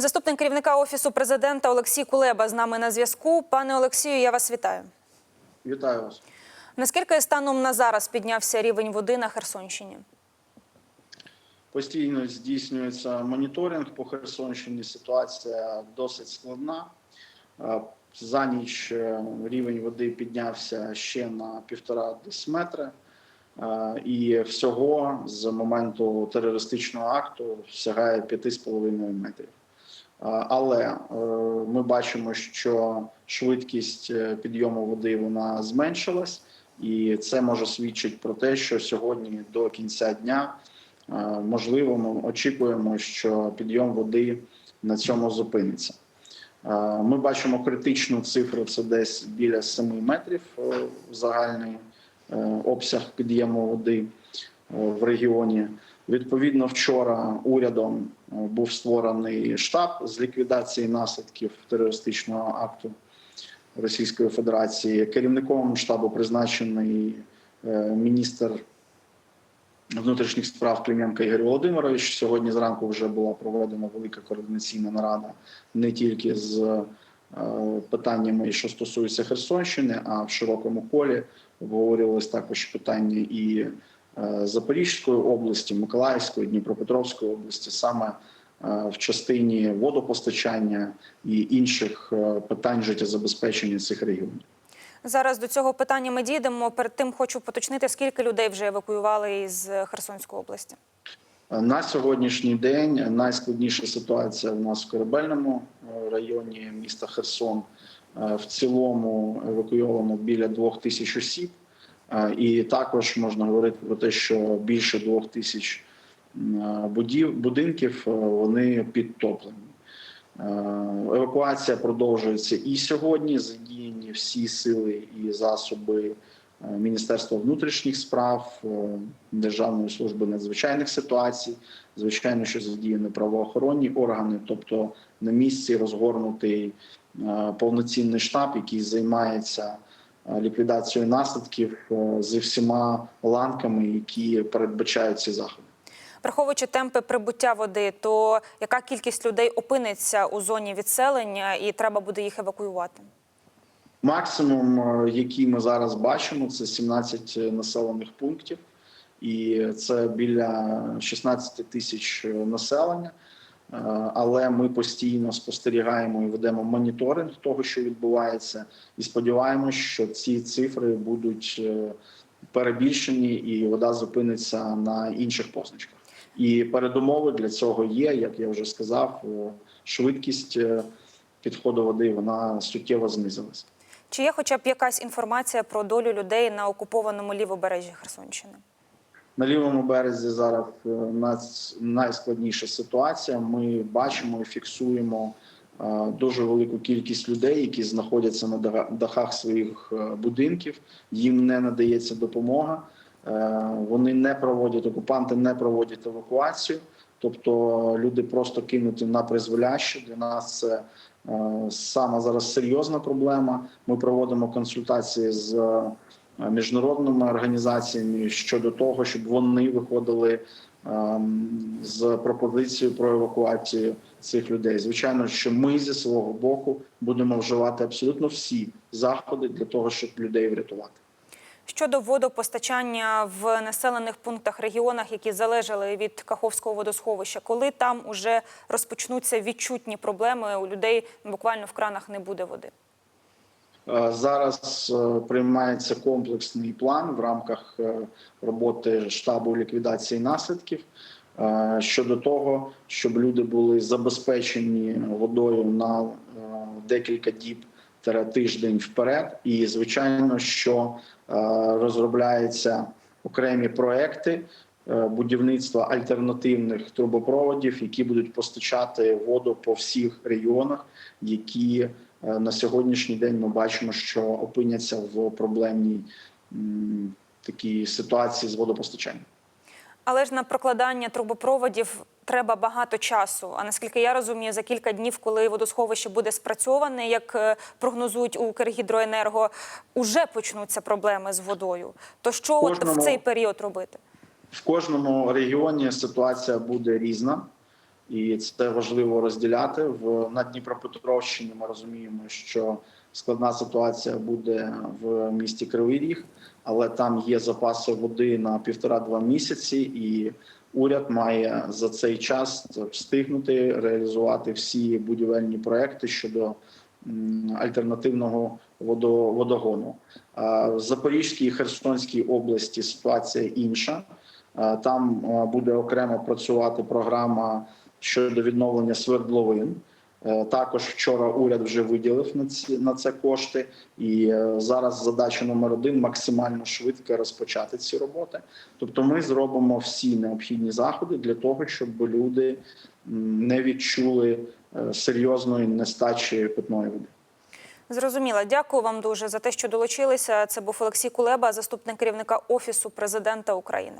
Заступник керівника офісу президента Олексій Кулеба з нами на зв'язку. Пане Олексію, я вас вітаю. Вітаю вас. Наскільки станом на зараз піднявся рівень води на Херсонщині? Постійно здійснюється моніторинг по Херсонщині. Ситуація досить складна. Е, За ніч е, рівень води піднявся ще на півтора десь метри. Е, І всього з моменту терористичного акту сягає 5,5 метрів. Е, Але е, ми бачимо, що швидкість е, підйому води вона зменшилась, і це може свідчити про те, що сьогодні до кінця дня можливо ми очікуємо, що підйом води на цьому зупиниться. Ми бачимо критичну цифру, це десь біля 7 метрів загальний обсяг підйому води в регіоні. Відповідно, вчора урядом е, був створений штаб з ліквідації наслідків терористичного акту Російської Федерації. Керівником штабу призначений е, міністр внутрішніх справ Клименко Ігор Володимирович. Сьогодні зранку вже була проведена велика координаційна нарада не тільки з е, питаннями, що стосуються Херсонщини, а в широкому колі обговорювалися також питання і Запорізької області, Миколаївської, Дніпропетровської області, саме е, в частині водопостачання і інших е, питань життєзабезпечення цих регіонів. Зараз до цього питання ми дійдемо. Перед тим хочу поточнити, скільки людей вже евакуювали із Херсонської області. На сьогоднішній день найскладніша ситуація у нас в корабельному е, районі міста Херсон. Е, В цілому евакуйовано біля двох тисяч осіб, Е, і також можна говорити про те, що більше двох тисяч будинків е, вони підтоплені. Е, Евакуація продовжується і сьогодні. Задіяні всі сили і засоби е, Міністерства внутрішніх справ, Державної служби надзвичайних ситуацій. Звичайно, що задіяні правоохоронні органи, тобто на місці розгорнутий повноцінний штаб, який займається е, ліквідацією наслідків е, зі всіма ланками, які передбачають ці заходи. Враховуючи темпи прибуття води, то яка кількість людей опиниться у зоні відселення і треба буде їх евакуювати? Максимум, е, який ми зараз бачимо, це 17 населених пунктів, і це біля 16 тисяч населення. Е, Але ми постійно спостерігаємо і ведемо моніторинг того, що відбувається, і сподіваємося, що ці цифри будуть е, перебільшені, і вода зупиниться на інших позначках. І передумови для цього є, як я вже сказав, швидкість е, підходу води вона суттєво знизилася. Чи є хоча б якась інформація про долю людей на окупованому лівобережжі Херсонщини? На лівому березі зараз е, найскладніша ситуація. Ми бачимо і фіксуємо е, дуже велику кількість людей, які знаходяться на дахах своїх е, будинків. Їм не надається допомога. Вони не проводять окупанти, не проводять евакуацію. Тобто люди просто кинуті на призволяще. Для нас це сама зараз серйозна проблема. Ми проводимо консультації з міжнародними організаціями щодо того, щоб вони виходили ем, з пропозицією про евакуацію цих людей. Звичайно, що ми зі свого боку будемо вживати абсолютно всі заходи для того, щоб людей врятувати. Щодо водопостачання в населених пунктах регіонах, які залежали від Каховського водосховища, коли там уже розпочнуться відчутні проблеми, у людей буквально в кранах не буде води. Е, Зараз е, приймається комплексний план в рамках е, роботи штабу ліквідації наслідків щодо того, щоб люди були забезпечені водою на декілька діб тиждень вперед. І звичайно, що розробляються окремі проекти. Будівництва альтернативних трубопроводів, які будуть постачати воду по всіх регіонах, які на сьогоднішній день ми бачимо, що опиняться в проблемній такій ситуації з водопостачанням. Але ж на прокладання трубопроводів треба багато часу. А наскільки я розумію, за кілька днів, коли водосховище буде спрацьоване, як е, прогнозують у Укргідроенерго, уже почнуться проблеми з водою. То що от в цей період робити? В кожному регіоні ситуація буде різна. І це важливо розділяти. В на Дніпропетровщині ми розуміємо, що складна ситуація буде в місті Кривий Ріг, але там є запаси води на півтора-два місяці, і уряд має за цей час встигнути реалізувати всі будівельні проекти щодо альтернативного водо- водогону. В Запорізькій і Херсонській області ситуація інша. Там буде окремо працювати програма щодо відновлення свердловин. Е, Також вчора уряд вже виділив на ці на це кошти, і е, зараз задача номер один максимально швидко розпочати ці роботи. Тобто, ми зробимо всі необхідні заходи для того, щоб люди не відчули е, серйозної нестачі питної води. Зрозуміла. Дякую вам дуже за те, що долучилися. Це був Олексій Кулеба, заступник керівника офісу президента України.